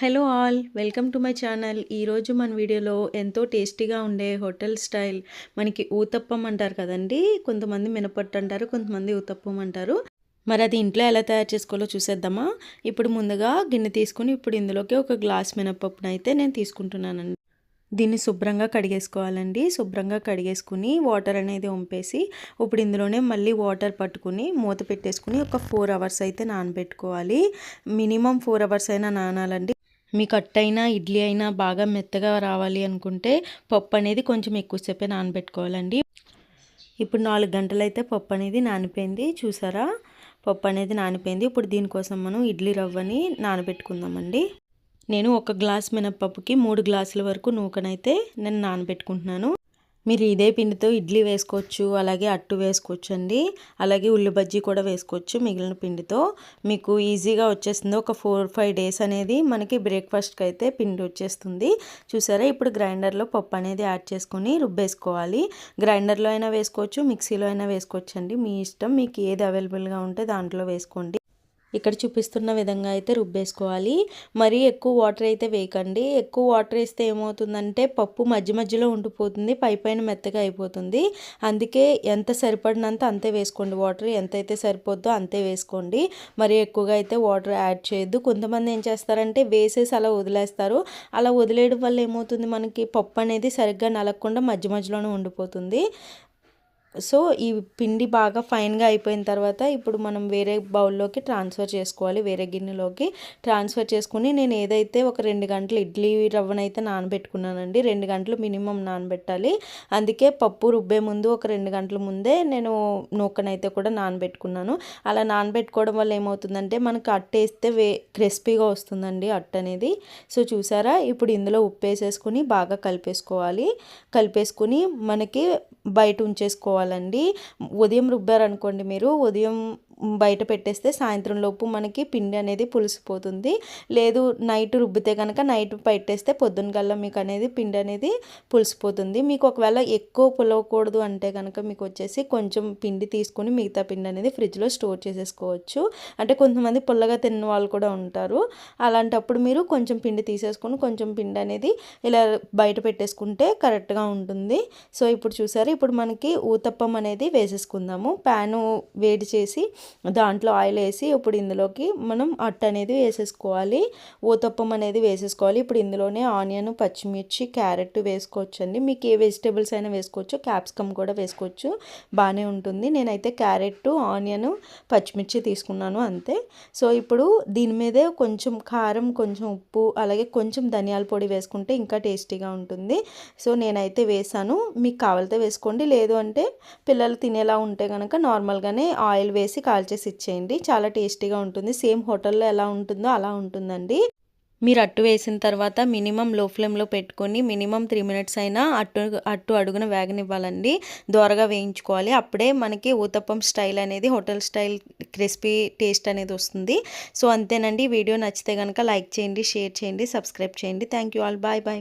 Hello all welcome to my channel ఈరోజు మన వీడియోలో ఎంతో టేస్టీగా ఉండే హోటల్ స్టైల్ మనకి ఊతప్పం అంటారు కదండి? కొంతమంది మినపట్టు అంటారు కొంతమంది ఊతప్పం అంటారు. మరి అది ఇంట్లో ఎలా తయారు చేసుకోవాలో చూసేద్దామా? ఇప్పుడు ముందుగా గిన్నె తీసుకుని ఇప్పుడు ఇందులోకి ఒక గ్లాస్ మినపప్పును అయితే నేను తీసుకుంటున్నానండి. దీన్ని శుభ్రంగా కడిగేసుకోవాలండి. శుభ్రంగా కడిగేసుకుని వాటర్ అనేది వంపేసి ఇప్పుడు ఇందులోనే మళ్ళీ వాటర్ పట్టుకుని మూత పెట్టేసుకుని ఒక ఫోర్ అవర్స్ అయితే నానబెట్టుకోవాలి. మినిమం ఫోర్ అవర్స్ అయినా నానాలండి. మీకు అట్టయినా ఇడ్లీ అయినా బాగా మెత్తగా రావాలి అనుకుంటే పప్పు అనేది కొంచెం ఎక్కువసేపే నానబెట్టుకోవాలండి. ఇప్పుడు నాలుగు గంటలైతే పప్పు అనేది నానిపోయింది. చూసారా? పప్పు అనేది నానిపోయింది. ఇప్పుడు దీనికోసం మనం ఇడ్లీ రవ్వని నానబెట్టుకుందామండి. నేను ఒక గ్లాస్ మినప్పప్పుకి మూడు గ్లాసుల వరకు నూకనైతే నేను నానబెట్టుకుంటున్నాను. మీరు ఇదే పిండితో ఇడ్లీ వేసుకోవచ్చు అలాగే అట్టు వేసుకోవచ్చు అండి అలాగే ఉల్లి బజ్జీ కూడా వేసుకోవచ్చు మిగిలిన పిండితో. మీకు ఈజీగా వచ్చేస్తుంది. ఒక ఫోర్ ఫైవ్ డేస్ అనేది మనకి బ్రేక్ఫాస్ట్కి అయితే పిండి వచ్చేస్తుంది. చూసారా? ఇప్పుడు గ్రైండర్లో పప్పు అనేది యాడ్ చేసుకొని రుబ్బేసుకోవాలి. గ్రైండర్లో అయినా వేసుకోవచ్చు మిక్సీలో అయినా వేసుకోవచ్చు అండి మీ ఇష్టం మీకు ఏది అవైలబుల్గా ఉంటే దాంట్లో వేసుకోండి. ఇక్కడ చూపిస్తున్న విధంగా అయితే రుబ్బేసుకోవాలి. మరీ ఎక్కువ వాటర్ అయితే వేయకండి. ఎక్కువ వాటర్ వేస్తే ఏమవుతుందంటే పప్పు మధ్య మధ్యలో ఉండిపోతుంది పై పైన మెత్తగా అయిపోతుంది. అందుకే ఎంత సరిపడినంత అంతే వేసుకోండి. వాటర్ ఎంత అయితే సరిపోద్దో అంతే వేసుకోండి. మరి ఎక్కువగా అయితే వాటర్ యాడ్ చేయొద్దు. కొంతమంది ఏం చేస్తారంటే వేసేసి అలా వదిలేస్తారు. అలా వదిలేయడం వల్ల ఏమవుతుంది? మనకి పప్పు అనేది సరిగ్గా నలగకుండా మధ్య మధ్యలోనే ఉండిపోతుంది. సో ఈ పిండి బాగా ఫైన్గా అయిపోయిన తర్వాత ఇప్పుడు మనం వేరే బౌల్లోకి ట్రాన్స్ఫర్ చేసుకోవాలి వేరే గిన్నెలోకి ట్రాన్స్ఫర్ చేసుకుని నేను ఏదైతే ఒక రెండు గంటలు ఇడ్లీ రవ్వనైతే నానబెట్టుకున్నానండి రెండు గంటలు మినిమం నానబెట్టాలి. అందుకే పప్పు రుబ్బే ముందు ఒక రెండు గంటల ముందే నేను నూకనైతే కూడా నానబెట్టుకున్నాను. అలా నానబెట్టుకోవడం వల్ల ఏమవుతుందంటే మనకు అట్టేస్తే వే క్రిస్పీగా వస్తుందండి అట్ట అనేది. సో చూసారా? ఇప్పుడు ఇందులో ఉప్పు వేసేసుకుని బాగా కలిపేసుకోవాలి. కలిపేసుకుని మనకి బయట ఉంచేసుకోవాలండి. ఉదయం రుబ్బారనుకోండి మీరు ఉదయం బయట పెట్టేస్తే సాయంత్రం లోపు మనకి పిండి అనేది పులిసిపోతుంది. లేదు నైట్ రుబ్బితే కనుక నైట్ పెట్టేస్తే పొద్దున్న కల్లా మీకు అనేది పిండి అనేది పులిసిపోతుంది. మీకు ఒకవేళ ఎక్కువ పులవకూడదు అంటే కనుక మీకు వచ్చేసి కొంచెం పిండి తీసుకొని మిగతా పిండి అనేది ఫ్రిడ్జ్లో స్టోర్ చేసేసుకోవచ్చు. అంటే కొంతమంది పుల్లగా తిన్న వాళ్ళు కూడా ఉంటారు. అలాంటప్పుడు మీరు కొంచెం పిండి తీసేసుకొని కొంచెం పిండి అనేది ఇలా బయట పెట్టేసుకుంటే కరెక్ట్గా ఉంటుంది. సో ఇప్పుడు చూసారు ఇప్పుడు మనకి ఊతప్పం అనేది వేసేసుకుందాము. ప్యాను వేడి చేసి దాంట్లో ఆయిల్ వేసి ఇప్పుడు ఇందులోకి మనం అట్ట అనేది వేసేసుకోవాలి. ఊతప్పం అనేది వేసేసుకోవాలి. ఇప్పుడు ఇందులోనే ఆనియన్ పచ్చిమిర్చి క్యారెట్ వేసుకోవచ్చు అండి మీకు ఏ వెజిటేబుల్స్ అయినా వేసుకోవచ్చు. క్యాప్సికమ్ కూడా వేసుకోవచ్చు. బాగానే ఉంటుంది. నేనైతే క్యారెట్ ఆనియన్ పచ్చిమిర్చి తీసుకున్నాను అంతే. సో ఇప్పుడు దీని మీదే కొంచెం కారం కొంచెం ఉప్పు అలాగే కొంచెం ధనియాల పొడి వేసుకుంటే ఇంకా టేస్టీగా ఉంటుంది. సో నేనైతే వేసాను. మీకు కావాలితే వేసుకోండి. లేదు అంటే పిల్లలు తినేలా ఉంటే కనుక నార్మల్గానే ఆయిల్ వేసి కాల్ కాల్ చేసి ఇచ్చేయండి. చాలా టేస్టీగా ఉంటుంది. సేమ్ హోటల్లో ఎలా ఉంటుందో అలా ఉంటుందండి. మీరు అట్టు వేసిన తర్వాత మినిమం లో ఫ్లేమ్లో పెట్టుకొని మినిమం త్రీ మినిట్స్ అయినా అట్టు అట్టు అడుగున వేగనివ్వాలండి. దోరగా వేయించుకోవాలి. అప్పుడే మనకి ఊతప్పం స్టైల్ అనేది హోటల్ స్టైల్ క్రిస్పీ టేస్ట్ అనేది వస్తుంది. సో అంతేనండి. వీడియో నచ్చితే కనుక లైక్ చేయండి షేర్ చేయండి సబ్స్క్రైబ్ చేయండి. Thank you all. Bye bye.